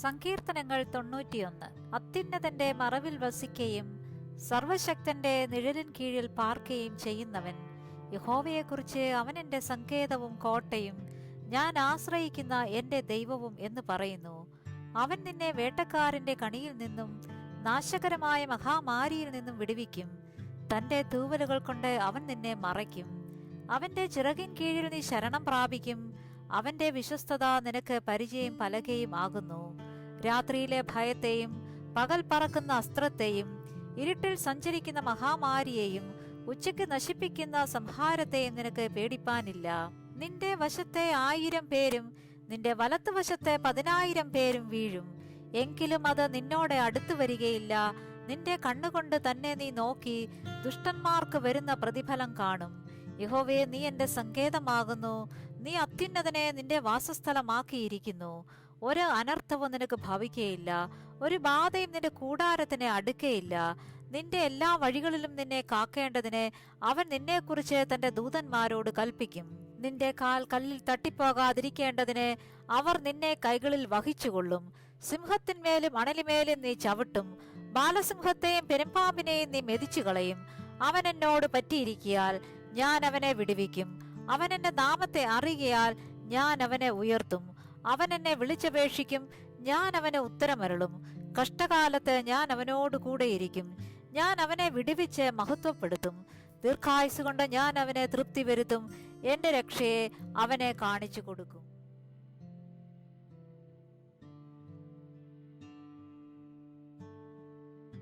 സങ്കീർത്തനങ്ങൾ തൊണ്ണൂറ്റിയൊന്ന്. അത്യുന്നതന്റെ മറവിൽ വസിക്കുകയും സർവശക്തന്റെ നിഴലിൻ കീഴിൽ പാർക്കുകയും ചെയ്യുന്നവൻ. യഹോവയെക്കുറിച്ച് അവൻ എന്റെ സങ്കേതവും കോട്ടയും ഞാൻ ആശ്രയിക്കുന്ന എന്റെ ദൈവവും എന്ന് പറയുന്നു. അവൻ നിന്നെ വേട്ടക്കാരന്റെ കണിയിൽ നിന്നും നാശകരമായ മഹാമാരിയിൽ നിന്നും വിടുവിക്കും. തന്റെ തൂവലുകൾ കൊണ്ട് അവൻ നിന്നെ മറയ്ക്കും. അവന്റെ ചിറകിൻ കീഴിൽ നീ ശരണം പ്രാപിക്കും. അവന്റെ വിശ്വസ്തത നിനക്ക് പരിചയം പലകയും ആകുന്നു. രാത്രിയിലെ ഭയത്തെയും പകൽ പറക്കുന്ന അസ്ത്രത്തെയും ഇരുട്ടിൽ സഞ്ചരിക്കുന്ന മഹാമാരിയെയും ഉച്ചയ്ക്ക് നശിപ്പിക്കുന്ന സംഹാരത്തെയും നിനക്ക് പേടിപ്പാനില്ല. നിന്റെ വശത്തെ ആയിരം പേരും നിന്റെ വലത്തുവശത്തെ പതിനായിരം പേരും വീഴും. എങ്കിലും അത് നിന്നോടെ അടുത്തു വരികയില്ല. നിന്റെ കണ്ണുകൊണ്ട് തന്നെ നീ നോക്കി ദുഷ്ടന്മാർക്ക് വരുന്ന പ്രതിഫലം കാണും. യഹോവേ നീ എന്റെ സങ്കേതമാകുന്നു. നീ അത്യുന്നതനെ നിന്റെ വാസസ്ഥലമാക്കിയിരിക്കുന്നു. ഒരു അനർത്ഥവും നിനക്ക് ഭവിക്കുകയില്ല. ഒരു ബാധയും നിന്റെ കൂടാരത്തിനെ അടുക്കയില്ല നിന്റെ എല്ലാ വഴികളിലും നിന്നെ കാക്കേണ്ടതിന് അവൻ നിന്നെക്കുറിച്ച് തന്റെ ദൂതന്മാരോട് കൽപ്പിക്കും. നിന്റെ കാൽ കല്ലിൽ തട്ടിപ്പോകാതിരിക്കേണ്ടതിന് അവർ നിന്നെ കൈകളിൽ വഹിച്ചുകൊള്ളും. സിംഹത്തിന്മേലും അണലിമേലും നീ ചവിട്ടും. ബാലസിംഹത്തെയും പെരുമ്പാമ്പിനെയും നീ മെതിച്ചു കളയും അവൻ എന്നോട് പറ്റിയിരിക്കിയാൽ ഞാൻ അവനെ വിടുവിക്കും. അവൻ എന്റെ നാമത്തെ അറിയുകയാൽ ഞാൻ അവനെ ഉയർത്തും. അവൻ എന്നെ വിളിച്ചപേക്ഷിക്കും. ഞാൻ അവന് ഉത്തരമരുളും. കഷ്ടകാലത്ത് ഞാൻ അവനോട് കൂടെയിരിക്കും ഞാൻ അവനെ വിടുവിച്ച് മഹത്വപ്പെടുത്തും. ദീർഘായുസ് കൊണ്ട് ഞാൻ അവനെ തൃപ്തി വരുത്തും. എന്റെ രക്ഷയെ അവനെ കാണിച്ചു കൊടുക്കും.